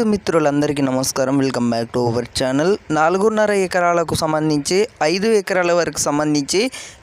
రైతు మిత్రులందరికీ నమస్కారం. Welcome back to our channel నాలుగున్నర ఎకరాలకు సంబంధించి ఐదు ఎకరాల వరకు సంబంధించి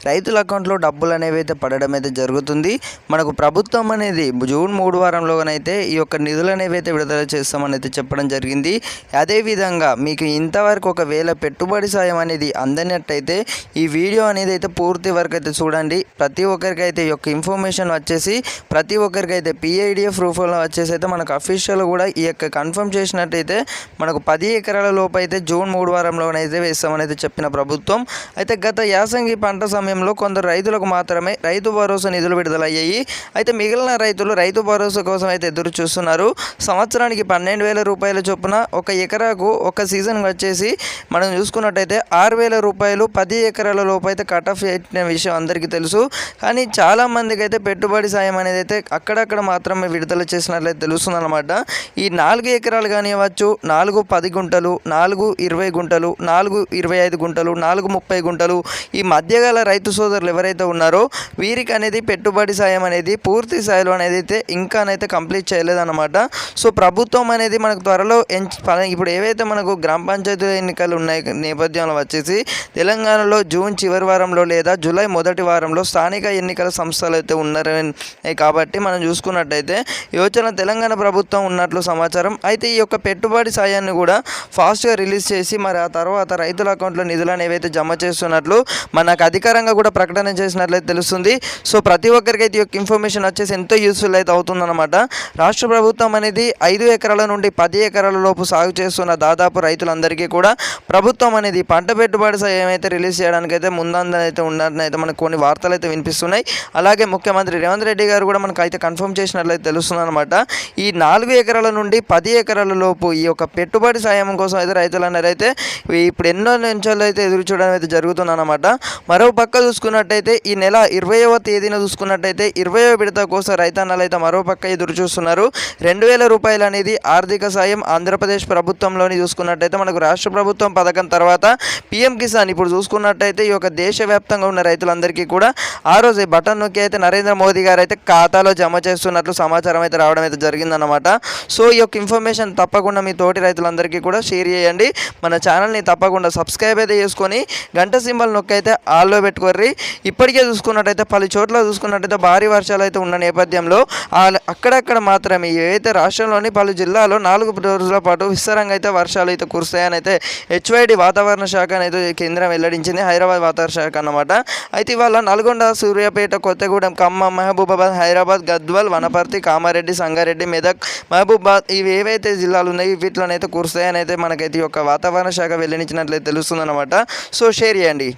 రైతుల అకౌంట్లో డబ్బులు అనేవి అయితే పడడం అయితే జరుగుతుంది. మనకు ప్రభుత్వం అనేది జూన్ మూడు వారంలోనైతే ఈ యొక్క నిధులు అనేవి అయితే విడుదల చేస్తామని అయితే చెప్పడం జరిగింది. అదేవిధంగా మీకు ఇంతవరకు ఒకవేళ పెట్టుబడి సాయం అనేది అందనట్టయితే ఈ వీడియో అనేది అయితే పూర్తి వరకు అయితే చూడండి. ప్రతి ఒక్కరికి అయితే ఈ యొక్క ఇన్ఫర్మేషన్ వచ్చేసి ప్రతి ఒక్కరికి అయితే పిఐడిఎఫ్ రూపంలో వచ్చేసి అయితే మనకు అఫీషియల్ కూడా ఈ యొక్క కన్ఫర్మ్ చేసినట్టయితే మనకు పది ఎకరాల లోపు అయితే జూన్ మూడు వారంలోనైతే వేస్తామని అయితే చెప్పిన ప్రభుత్వం. అయితే గత యాసంగి పంట సమయంలో కొందరు రైతులకు మాత్రమే రైతు భరోసా నిధులు విడుదలయ్యాయి. అయితే మిగిలిన రైతులు రైతు భరోసా కోసం అయితే ఎదురు చూస్తున్నారు. సంవత్సరానికి పన్నెండు వేల రూపాయల చొప్పున ఒక ఎకరాకు ఒక సీజన్ వచ్చేసి మనం చూసుకున్నట్టయితే ఆరు వేల రూపాయలు పది ఎకరాల లోపు అయితే కట్ ఆఫ్ అయిన విషయం అందరికీ తెలుసు. కానీ చాలా మందికి అయితే పెట్టుబడి సాయం అనేది అయితే అక్కడక్కడ మాత్రమే విడుదల చేసినట్లయితే తెలుస్తుంది అనమాట ఈ నాలుగు ఎకరాల కానివ్వచ్చు నాలుగు పది గుంటలు నాలుగు ఇరవై గుంటలు నాలుగు ఇరవై ఐదు గుంటలు నాలుగు ముప్పై గుంటలు ఈ మధ్య గల రైతు సోదరులు ఎవరైతే ఉన్నారో వీరికి అనేది పెట్టుబడి సాయం అనేది పూర్తి స్థాయిలో అనేది అయితే ఇంకానైతే కంప్లీట్ చేయలేదన్నమాట. సో ప్రభుత్వం అనేది మనకు త్వరలో ఎంచ్ ఇప్పుడు ఏవైతే మనకు గ్రామ పంచాయతీ ఎన్నికలు ఉన్నాయి నేపథ్యంలో వచ్చేసి తెలంగాణలో జూన్ చివరి వారంలో లేదా జూలై మొదటి వారంలో స్థానిక ఎన్నికల సంస్థలు అయితే ఉన్నారని కాబట్టి మనం చూసుకున్నట్టయితే యోచన తెలంగాణ ప్రభుత్వం ఉన్నట్లు సమాచారం అయితే ఈ యొక్క పెట్టుబడి సాయాన్ని కూడా ఫాస్ట్గా రిలీజ్ చేసి మరి ఆ తర్వాత రైతుల అకౌంట్లో నిధులను అయితే జమ చేస్తున్నట్లు మనకు అధికారంగా కూడా ప్రకటన చేసినట్లయితే తెలుస్తుంది. సో ప్రతి ఒక్కరికి అయితే ఈ యొక్క ఇన్ఫర్మేషన్ వచ్చేసి ఎంతో యూస్ఫుల్ అయితే అవుతుందన్నమాట. రాష్ట్ర ప్రభుత్వం అనేది ఐదు ఎకరాల నుండి పది ఎకరాల లోపు సాగు చేస్తున్న దాదాపు రైతులందరికీ కూడా ప్రభుత్వం అనేది పంట పెట్టుబడి సాయం అయితే రిలీజ్ చేయడానికి అయితే ముందందని అయితే ఉన్నారని అయితే మనకు కొన్ని వార్తలు అయితే వినిపిస్తున్నాయి. అలాగే ముఖ్యమంత్రి రేవంత్ రెడ్డి గారు కూడా మనకు అయితే కన్ఫర్మ్ చేసినట్లయితే తెలుస్తుంది అనమాట ఈ నాలుగు ఎకరాల నుండి పది ఎకరాల లోపు ఈ యొక్క పెట్టుబడి సాయం కోసం అయితే రైతులు అనేది అయితే ఇప్పుడు ఎన్నో నిమిషాలు అయితే ఎదురు చూడడం అయితే జరుగుతుందన్నమాట. మరో పక్క చూసుకున్నట్టయితే ఈ నెల ఇరవైవ తేదీన చూసుకున్నట్టయితే ఇరవైవ విడత కోసం రైతన్నలు అయితే మరో పక్క ఎదురు చూస్తున్నారు. రెండు వేల రూపాయలు అనేది ఆర్థిక సాయం ఆంధ్రప్రదేశ్ ప్రభుత్వంలోని చూసుకున్నట్టయితే మనకు రాష్ట్ర ప్రభుత్వం పథకం తర్వాత పిఎం కిసాన్ ఇప్పుడు చూసుకున్నట్టయితే ఈ యొక్క దేశవ్యాప్తంగా ఉన్న రైతులందరికీ కూడా ఆ రోజు బటన్ నొక్కి అయితే నరేంద్ర మోదీ గారు అయితే ఖాతాలో జమ చేస్తున్నట్లు సమాచారం అయితే రావడం అయితే జరిగిందన్నమాట. సో ఈ యొక్క ఇన్ఫర్మేషన్ తప్పకుండా మీ తోటి రైతులందరికీ కూడా షేర్ చేయండి. మన ఛానల్ని తప్పకుండా సబ్స్క్రైబ్ అయితే చేసుకొని గంట సింబల్ నొక్కైతే ఆల్లో పెట్టుకోర్రి. ఇప్పటికే చూసుకున్నట్టయితే పలు చోట్ల చూసుకున్నట్టయితే భారీ వర్షాలు అయితే ఉన్న నేపథ్యంలో అక్కడక్కడ మాత్రమే ఏవైతే రాష్ట్రంలోని పలు జిల్లాలో నాలుగు రోజుల పాటు విస్తారంగా అయితే వర్షాలు అయితే కురుస్తాయని అయితే హెచ్వైడి వాతావరణ శాఖ అనేది కేంద్రం వెల్లడించింది. హైదరాబాద్ వాతావరణ శాఖ అన్నమాట. అయితే ఇవాళ నల్గొండ సూర్యాపేట కొత్తగూడెం ఖమ్మం మహబూబాబాద్ హైదరాబాద్ గద్వాల్ వనపర్తి కామారెడ్డి సంగారెడ్డి మెదక్ మహబూబాద్ ఇవి ఏవైతే ఏవైతే జిల్లాలు ఉన్నాయి వీటిలోనైతే కురుస్తాయని అయితే మనకైతే ఈ యొక్క వాతావరణ శాఖ వెల్లడించినట్లయితే తెలుస్తుందన్నమాట. సో షేర్ చేయండి.